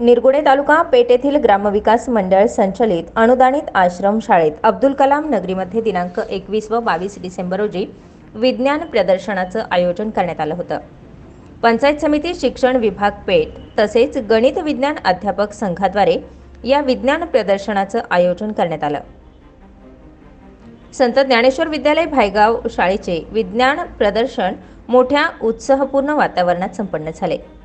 निरगुडे तालुका पेठ येथील ग्रामविकास मंडळ संचलित अनुदानित आश्रम शाळेत अब्दुल कलाम नगरीमध्ये दिनांक एकवीस व बावीस डिसेंबर रोजी विज्ञान प्रदर्शनाचं आयोजन करण्यात आलं होतं. पंचायत समिती शिक्षण विभाग पेठ तसेच गणित विज्ञान अध्यापक संघाद्वारे या विज्ञान प्रदर्शनाचं आयोजन करण्यात आलं. संत ज्ञानेश्वर विद्यालय भायगाव शाळेचे विज्ञान प्रदर्शन मोठ्या उत्साहपूर्ण वातावरणात संपन्न झाले.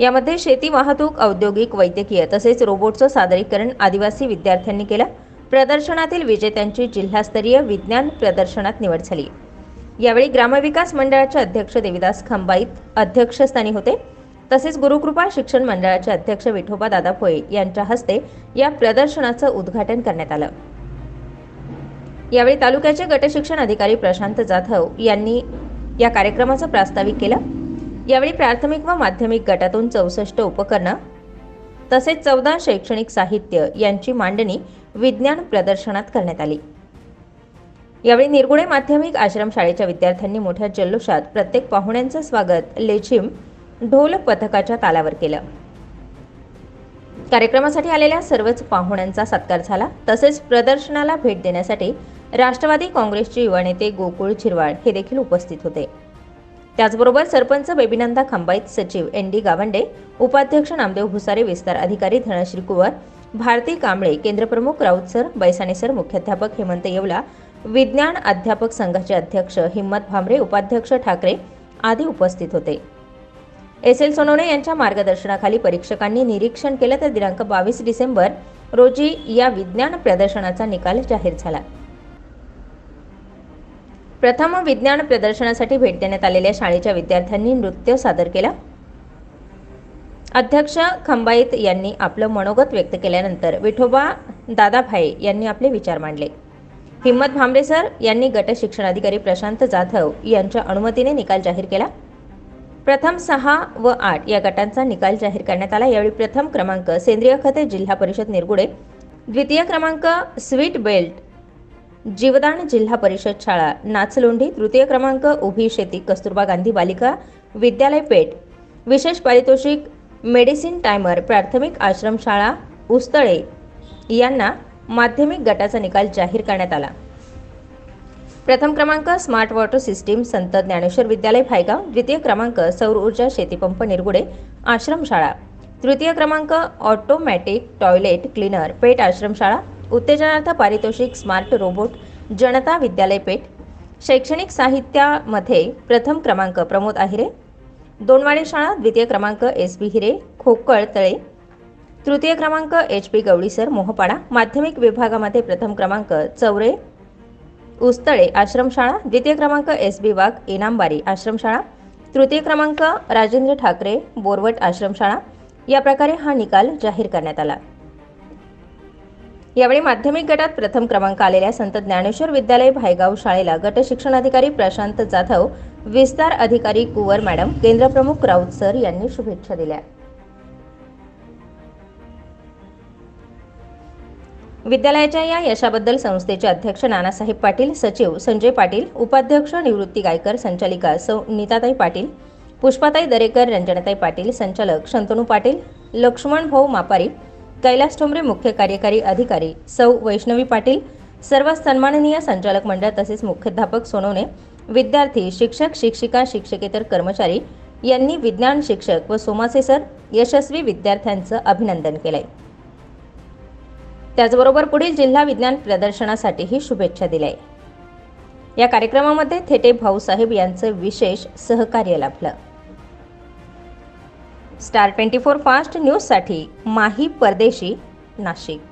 यामध्ये शेती वाहतूक औद्योगिक वैद्यकीय तसेच रोबोटचं सादरीकरण आदिवासी विद्यार्थ्यांनी केलं. प्रदर्शनातील विजेत्यांची जिल्हास्तरीय विज्ञान प्रदर्शनात निवड झाली. यावेळी ग्रामविकास मंडळाचे अध्यक्ष देविदास खंबाईत अध्यक्षस्थानी होते. तसेच गुरुकृपा शिक्षण मंडळाचे अध्यक्ष विठोबा दादा फोये यांच्या हस्ते या प्रदर्शनाचं उद्घाटन करण्यात आलं. यावेळी तालुक्याचे गटशिक्षण अधिकारी प्रशांत जाधव यांनी या कार्यक्रमाचं प्रास्ताविक केलं. यावेळी प्राथमिक व माध्यमिक गटातून चौसष्ट उपकरणं तसेच चौदा शैक्षणिक साहित्य यांची मांडणी विज्ञान प्रदर्शनात करण्यात आली. यावेळी निरगुडे माध्यमिक आश्रमशाळेच्या विद्यार्थ्यांनी मोठ्या जल्लोषात प्रत्येक पाहुण्यांचं स्वागत लेझिम ढोल पथकाच्या तालावर केलं. कार्यक्रमासाठी आलेल्या सर्वच पाहुण्यांचा सत्कार झाला. तसेच प्रदर्शनाला भेट देण्यासाठी राष्ट्रवादी काँग्रेसचे युवा नेते गोकुळ झिरवाळ हे देखील उपस्थित होते. त्याचबरोबर सरपंच बेबीनंदा खंबाईत सचिव एन डी गावंडे उपाध्यक्ष नामदेव भुसारे विस्तार अधिकारी धनश्री कुवर भारती कांबळे केंद्रप्रमुख राऊत सर बैसाणे सर मुख्याध्यापक हेमंत येवला विज्ञान अध्यापक संघाचे अध्यक्ष हिम्मत भामरे उपाध्यक्ष ठाकरे आदी उपस्थित होते. एस एल सोनवणे यांच्या मार्गदर्शनाखाली परीक्षकांनी निरीक्षण केलं तर दिनांक बावीस डिसेंबर रोजी या विज्ञान प्रदर्शनाचा निकाल जाहीर झाला. प्रथम विज्ञान प्रदर्शनासाठी भेट देण्यात आलेल्या शाळेच्या विद्यार्थ्यांनी नृत्य सादर केलं. अध्यक्ष खंबाईत यांनी आपलं मनोगत व्यक्त केल्यानंतर विठोबा दादाभाई यांनी आपले विचार मांडले. हिम्मत भांबरे सर यांनी गट शिक्षणाधिकारी प्रशांत जाधव यांच्या अनुमतीने निकाल जाहीर केला. प्रथम सहा व आठ या गटांचा निकाल जाहीर करण्यात आला. यावेळी प्रथम क्रमांक सेंद्रिय खते जिल्हा परिषद निरगुडे द्वितीय क्रमांक स्वीट बेल्ट जीवदान जिल्हा परिषद शाळा नाचलोंढी तृतीय क्रमांक उभी शेती कस्तुरबा गांधी बालिका विद्यालय पेठ. विशेष पारितोषिक मेडिसिन टायमर प्राथमिक आश्रमशाळा उस्तळे यांना माध्यमिक गटाचा निकाल जाहीर करण्यात आला. प्रथम क्रमांक स्मार्ट वॉटर सिस्टीम संत ज्ञानेश्वर विद्यालय भायगाव. द्वितीय क्रमांक सौर ऊर्जा शेतीपंप निरगुडे आश्रमशाळा तृतीय क्रमांक ऑटोमॅटिक टॉयलेट क्लीनर पेठ आश्रमशाळा उत्तेजनार्थ पारितोषिक स्मार्ट रोबोट जनता विद्यालय पेठ शैक्षणिक साहित्यामध्ये प्रथम क्रमांक प्रमोद आहिरे दोनवाडी शाळा द्वितीय क्रमांक एस बी हिरे खोकळ तळे तृतीय क्रमांक एच पी गवळीसर मोहपाडा माध्यमिक विभागामध्ये प्रथम क्रमांक चौरे उस्तळे आश्रमशाळा द्वितीय क्रमांक एस बी वाघ इनामबारी आश्रमशाळा तृतीय क्रमांक राजेंद्र ठाकरे बोरवट आश्रमशाळा या प्रकारे हा निकाल जाहीर करण्यात आला. यावेळी माध्यमिक गटात प्रथम क्रमांक आलेल्या संत ज्ञानेश्वर विद्यालय भायगाव शाळेला गट शिक्षणाधिकारी प्रशांत जाधव विस्तार अधिकारी कुवर मॅडम केंद्रप्रमुख राऊत सर यांनी शुभेच्छा दिल्या. विद्यालयाच्या या यशाबद्दल संस्थेचे अध्यक्ष नानासाहेब पाटील सचिव संजय पाटील उपाध्यक्ष निवृत्ती गायकर संचालिका सौ नीताताई पाटील पुष्पाताई दरेकर रंजनाताई पाटील संचालक शंतनू पाटील लक्ष्मण भाऊ मापारी कैलास ठोंबरे मुख्य कार्यकारी अधिकारी सौ वैष्णवी पाटील सर्व सन्माननीय संचालक मंडळ तसेच मुख्याध्यापक सोनवणे विद्यार्थी शिक्षक शिक्षिका शिक्षकेतर कर्मचारी यांनी विज्ञान शिक्षक व सोमासे सर यशस्वी विद्यार्थ्यांचं अभिनंदन केलंय. त्याचबरोबर पुढील जिल्हा विज्ञान प्रदर्शनासाठीही शुभेच्छा दिल्या या कार्यक्रमामध्ये थेटे भाऊसाहेब यांचं विशेष सहकार्य लाभलं. स्टार ट्वेंटी फोर फास्ट न्यूजसाठी माही परदेशी नाशिक.